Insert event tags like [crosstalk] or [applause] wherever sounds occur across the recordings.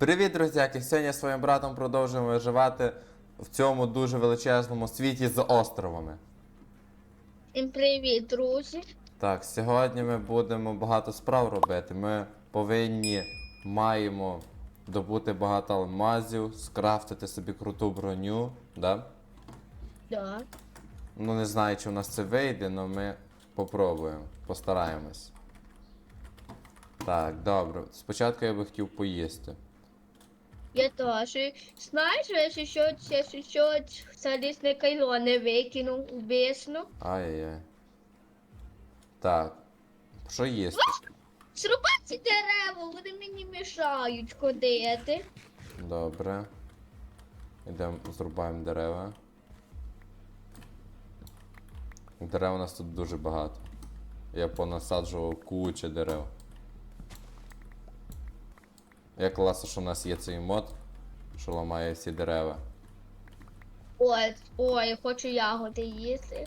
Привіт, друзяки! Сьогодні своїм братом продовжуємо виживати в цьому дуже величезному світі з островами. Всім привіт, друзі. Так, сьогодні ми будемо багато справ робити. Ми повинні маємо добути багато алмазів, скрафтити собі круту броню, да? Да. Ну не знаю, чи в нас це вийде, але ми попробуємо, постараємось. Так, добре. Спочатку я би хотів поїсти. Я теж. Знаєш, якщо що, якщо що залізне кайло не викинув у. Ай-яй. Так. Що їсти? Зрубати дерева, вони мені мішають ходити. Добре. Ідемо, зрубаємо дерева. Дерев у нас тут дуже багато. Я понасаджував кучу дерев. Як класно, що у нас є цей мод, що ламає всі дерева. Ой, ой, хочу ягоди їсти.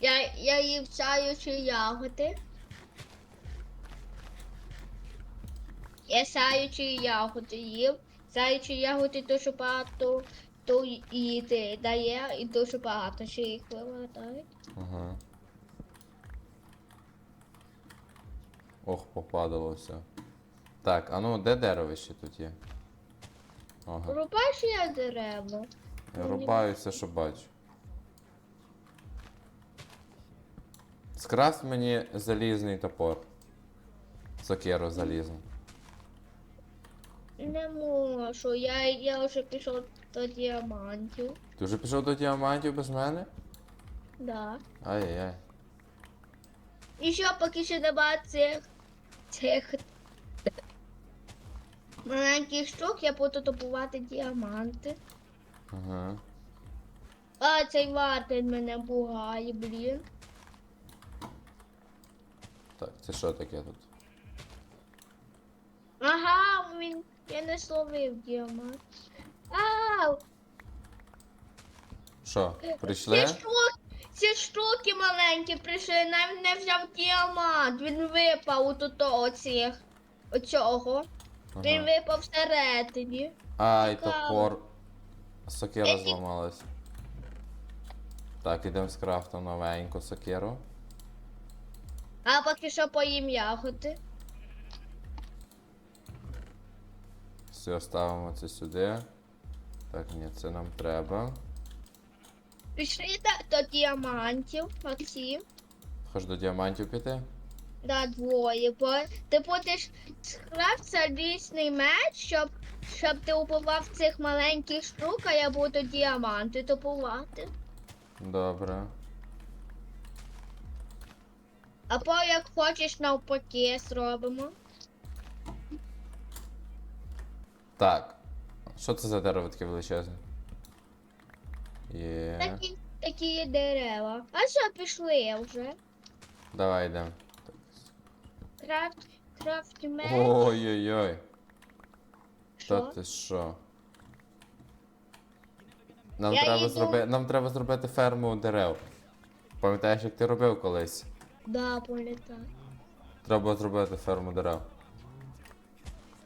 Я, я їв саючі ягоди. Я саючі ягоди їв. Саючі ягоди дуже багато то їди дає і дуже багато ще їх виглядають. Ага. Ох, попадало все. Так, а ну де дерево ще тут є? Ага. Рубаєш я дерево. Я рубаю все, що бачу. Скрафт мені залізний топор. Сокеру залізну. Не можу, я, я вже пішов до діамантів. Ти вже пішов до діамантів без мене? Да. Ай-яй-яй. І що поки ще нема цих цих маленьких штук, я буду добувати діаманти. Ага. А, цей вартин мене бугає, блін. Так, це що таке тут? Ага, він. Я не словив діамант. Ау! Що, Ці прийшли? штуки, ці штуки маленькі прийшли, навіть не взяв діамант. Він випав у тут оцих. Оцього. Він Ага. випав всередині. Ай, Цікаво. топор. Сокира зламалась. Так, ідемо з крафтом новеньку сокиру. А поки що поїм ягоди. Все, ставимо це сюди. Так, ні, це нам треба. Пішли до, до діамантів, Максим. Хоч до діамантів піти? Да, двоє. Бо ти будеш скрав залізний меч, щоб, щоб ти убивав цих маленьких штук, а я буду діаманти добувати. Добре. Або як хочеш навпаки зробимо. Так. Що це за дерево таке величезне? Є. Такі, такі дерева. А що пішли вже? Давай йдемо. Крафт, крафт. Ой-ой-ой. Та ти що? Нам Я треба, їду. зроби... Нам треба зробити ферму дерев. Пам'ятаєш, як ти робив колись? Да, політай. Треба зробити ферму дерев.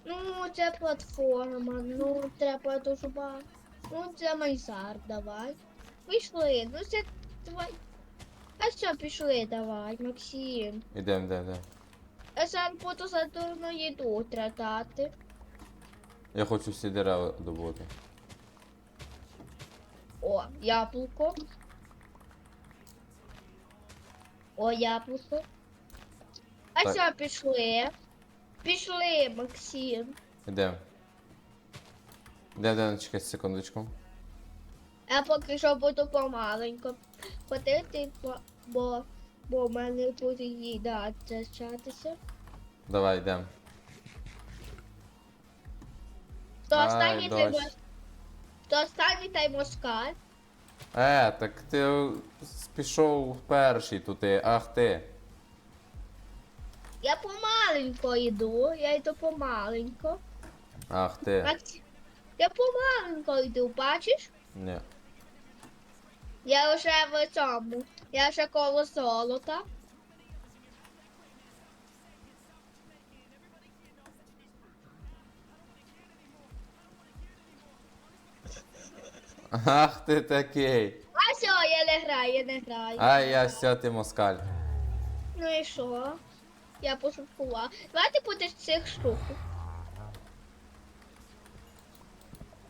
Ну, це платформа, ну треба дуже багато. Ну, це Майзар, давай. Пішли, ну це давай. А що пішли, давай, Максим. Ідем, ідем, ідем. Сам буду за дурну їду тратати. Я хочу всі дерева добути. О, яблуко. О, яблуко. А Так. що пішли? Пішли, Максим. Ідем. Ідем, ідем, чекай секундочку. Я поки що буду помаленько ходити, бо, бо, бо в мене буде їда зачатися. Давай, йдем. Хто Ай, останній той дощ. мос... Хто останній той москаль? Е, так ти пішов перший туди, ах ти. Я помаленько йду, я йду помаленько. Ах ти. Макс... Я помаленько йду, бачиш? Ні. Я вже в цьому. Я вже коло золота. Ах ти такий. А все, я не граю, я не граю. А я все, ти москаль. Ну і що? Я пошуткувала. Давайте будеш цих штук.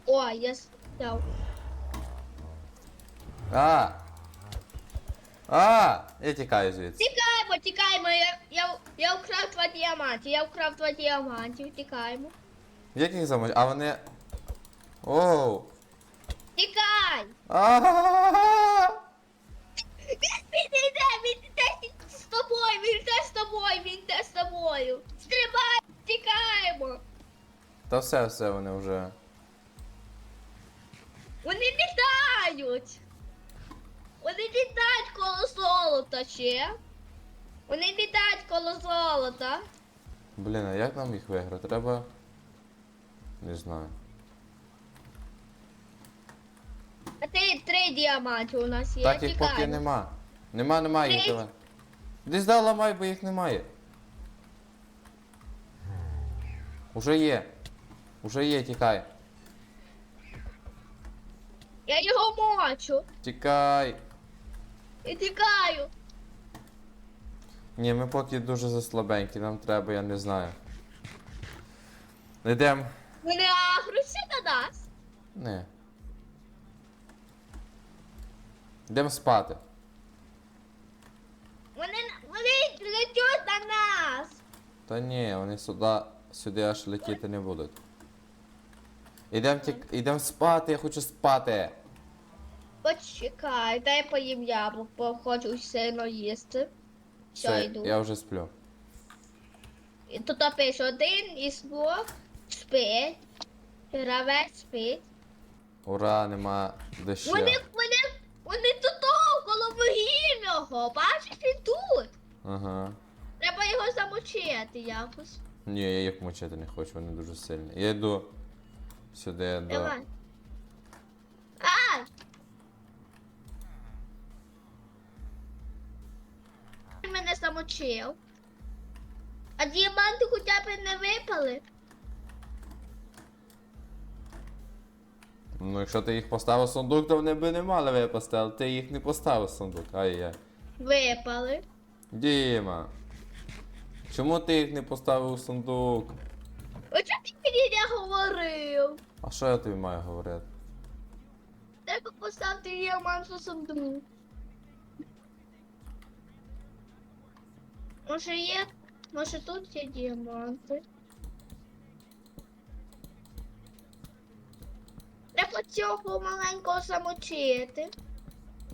О, я став. А! А! Я тікаю звідси. Тікаємо, тікаємо. Я, я, я вкрав два діаманти. Я вкрав два діамантів. Тікаємо. Яких замоч? А вони. Оу! Тікай! А! Він він йде, він йде з тобою, він йде з тобою, він йде з тобою. Стрибай, тікаємо. Та все, все, вони вже. Вони літають. Вони літають коло золота ще. Вони літають коло золота. Блін, а як нам їх виграти? Треба. Не знаю. А ти три діаманти у нас є. Так їх поки нема. Нема, нема їх, давай. Десь дай ламай, бо їх немає. Уже є. Уже є, тікай. Я його мочу. Тікай. І тікаю. Ні, ми поки дуже заслабенькі, нам треба, я не знаю. Йдемо. Вони агрусі на нас. Не. Йдемо спати. Вони, вони летять на нас. Та ні, вони сюди, сюди аж летіти не будуть. Ідемо тік... Ідем спати, я хочу спати. Почекай, дай поїм яблук, бо хочу сильно їсти. Все, йду. я вже сплю. І тут пише один із двох спить. Гравець спить. Ура, нема дощу. Вони, вони, вони тут коло вугільного. Бачиш, він тут. Ага. Треба його замочити якось. Ні, я їх мочити не хочу, вони дуже сильні. Я йду сюди до. Давай. Ай! Він мене замочив. А діаманти хоча б не випали. Ну, якщо ти їх поставив в сундук, то вони би не мали випасти, але ти їх не поставив в сундук. Ай-яй. Випали. Діма. Чому ти їх не поставив у сундук? О чому ти мені не говорив? А що я тобі маю говорити? Треба поставити діамант у сундук. Може є? Може тут є діаманти? Треба цього маленького замочити.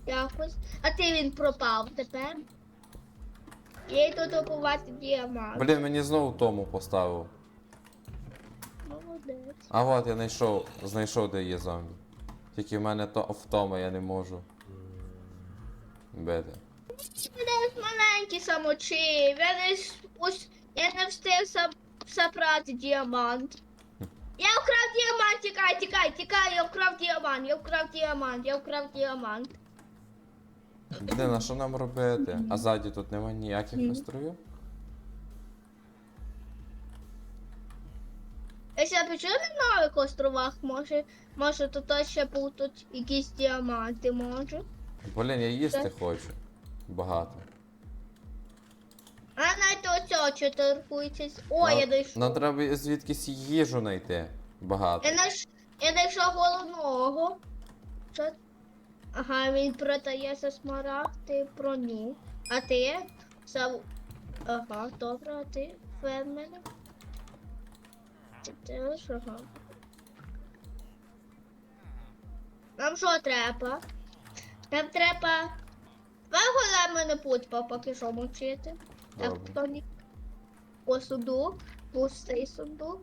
Якось. А ти він пропав тепер. Я йду добувати діамант. Блін, мені знову тому поставив. Молодець. А от я знайшов, знайшов, де є зомбі. Тільки в мене то втома, я не можу. Я десь маленький самочив, я ось я не встиг забрати діамант. Я вкрав діамант, тікай, тікай, тікай, я вкрав діамант, я вкрав діамант, я вкрав діамант. Блін, а що нам робити? А ззаді тут немає ніяких Мгм. островів? Я пишу на нових островах, може, може тут ще будуть якісь діаманти, може. Блін, я їсти Так. хочу. Багато. А навіть оцього що торгується. О, я дійшов. Нам треба звідкись їжу знайти. Багато. Я наш... я знайшов головного. Що? Ага, він продає за смарагди броню. А ти? За... Ага, добре, а ти фермер? Ти теж, ага. Нам що треба? Нам треба... Давай големо не будь поки що мовчити. Так, Добре. тоді. О, сундук. Пустий сундук.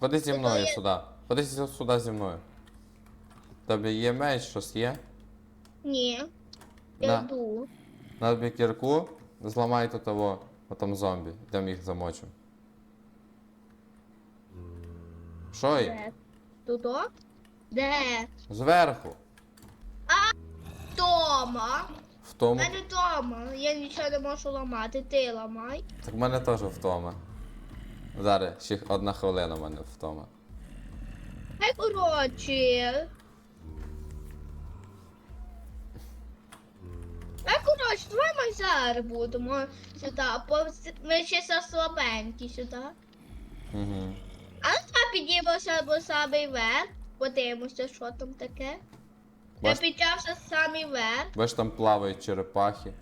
Ходи зі Це мною є- сюди. Ходи сі- сюди зі мною. Тобі є меч, щось є? Ні. Я На. йду. На тобі кірку, зламай тут того, отам зомбі. Йдемо їх замочимо. Що є? Де? Туди? Де? Зверху. Дома. У мене вдома, я нічого не можу ламати, ти ламай. Так в мене теж вдома. Зараз, ще одна хвилина в мене втома. Хай коротше. Хай коротше, давай ми зараз будемо сюди, ми ще все слабенькі сюди. Угу. А ну та піднімемося самий верх, подивимося, що там таке. Я Бач- піднявся самий верх. Бачиш, там плавають черепахи,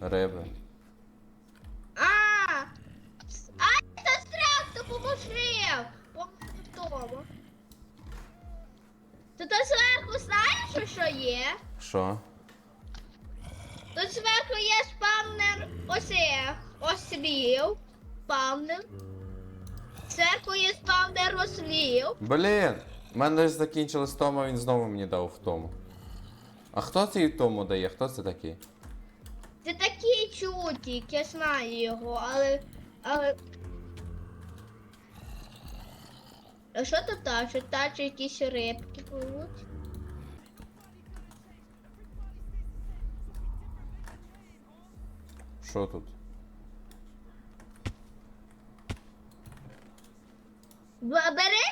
риби. А! Ай, застряг, допоможи! Поможи тому. Тут зверху знаєш, що, що є? Що? Тут зверху є спавнер оцих ослів. Спавнер. Зверху є спавнер ослів. Блін! У мене ж закінчилось тому, він знову мені дав в тому. А хто цей тому дає? Хто це такий? Це такий чутік, я знаю його, але. але. А що тут тачить? Тачить якісь рибки пливуть. Що тут? Б- Бери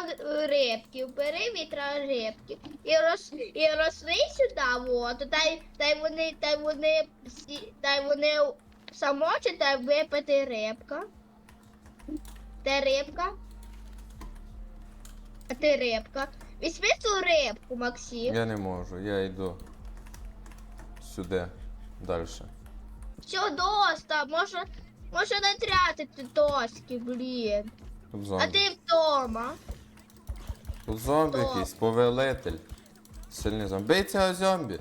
вітра е, рибків, бери вітра рибків і роз і росли сюди, от, та й та й вони, та й вони та й вони самочі, та й випити рибка. Де рибка? А ти рибка. Візьми цю рибку, Максим. Я не можу, я йду сюди. Далі. Все, доста, може, може не тратити доски, блін. А ти вдома. Зомбі якийсь, повелитель. Сильний зомбі. Бий цього зомбі!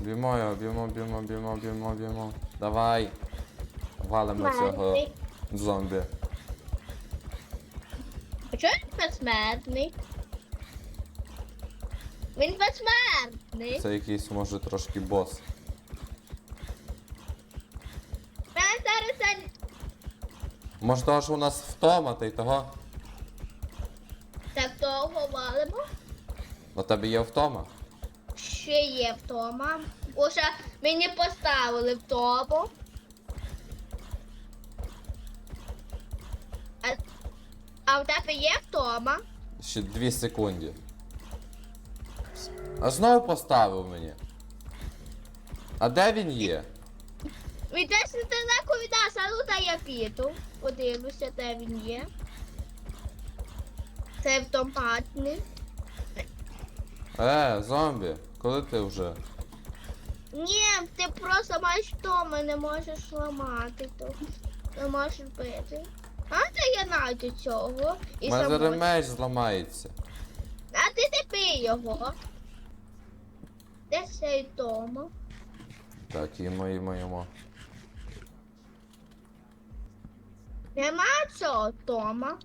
Б'ємо його, б'ємо, б'ємо, б'ємо, б'ємо, б'ємо. Давай. Валимо цього зомбі. А чого він безсмертний? Він безсмертний. Це якийсь може трошки бос. Може того, що у нас втома, та й того. так довго валимо. На тебе є втома? Ще є вдома. Уже мені поставили вдома. А, а в тебе є вдома? Ще дві секунди. А знову поставив мені. А де він є? Він десь недалеко від нас, а ну та я піду. Подивлюся, де він є. Це автоматний. Е, зомбі, коли ти вже? Ні, ти просто маєш вдома, не можеш ламати то. Не можеш бити. А це я найду цього. І мене зараз меч зламається. А ти не бий його. Де цей вдома? Так, їмо, їмо, їмо. Нема цього вдома.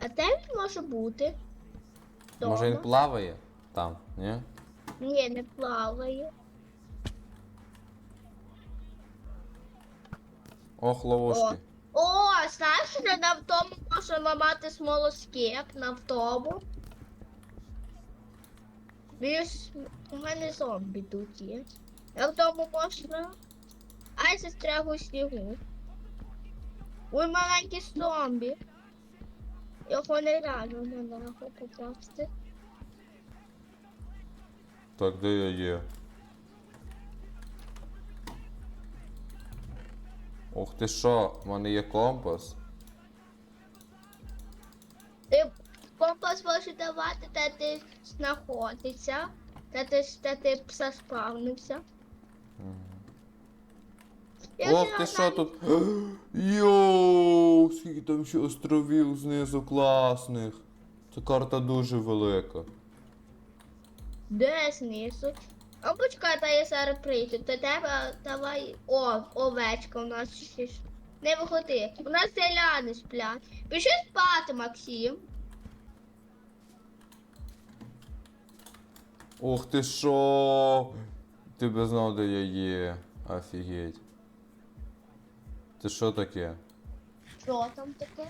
А де він може бути? Може він плаває? Там, ні? Ні, не плаває. Ох, ловушки. О, знаєш, що на втому можна ламати смолоскип на втому? Більш у мене зомбі тут є. На втому можна. Ай, застряг у снігу. Ой, маленький зомбі. Його не реально не нахуй попасти. Так, де я є? Ух ти що, в мене є компас. Ти компас може давати, де ти знаходишся, де ти, де ти заспавнився. Я Ох ти що тут? [gasps] Йоу, скільки там ще островів знизу класних. Ця карта дуже велика. Де знизу? А почекай, та я зараз прийду. До тебе давай. О, овечка у нас ще. Не виходи. У нас селяни сплять. Пішли спати, Максим. Ух ти що? Ти би знав, де я є. Офігеть. Це що таке? Що там таке?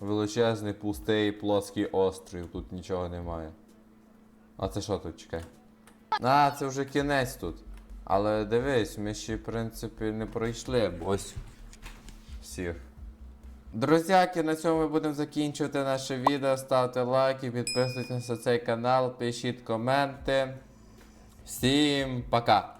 Величезний пустий плоский острів, тут нічого немає. А це що тут, чекай? А, це вже кінець тут. Але дивись, ми ще, в принципі, не пройшли, ось всіх. Друзяки, на цьому ми будемо закінчувати наше відео. Ставте лайки, підписуйтесь на цей канал, пишіть коменти. Всім пока!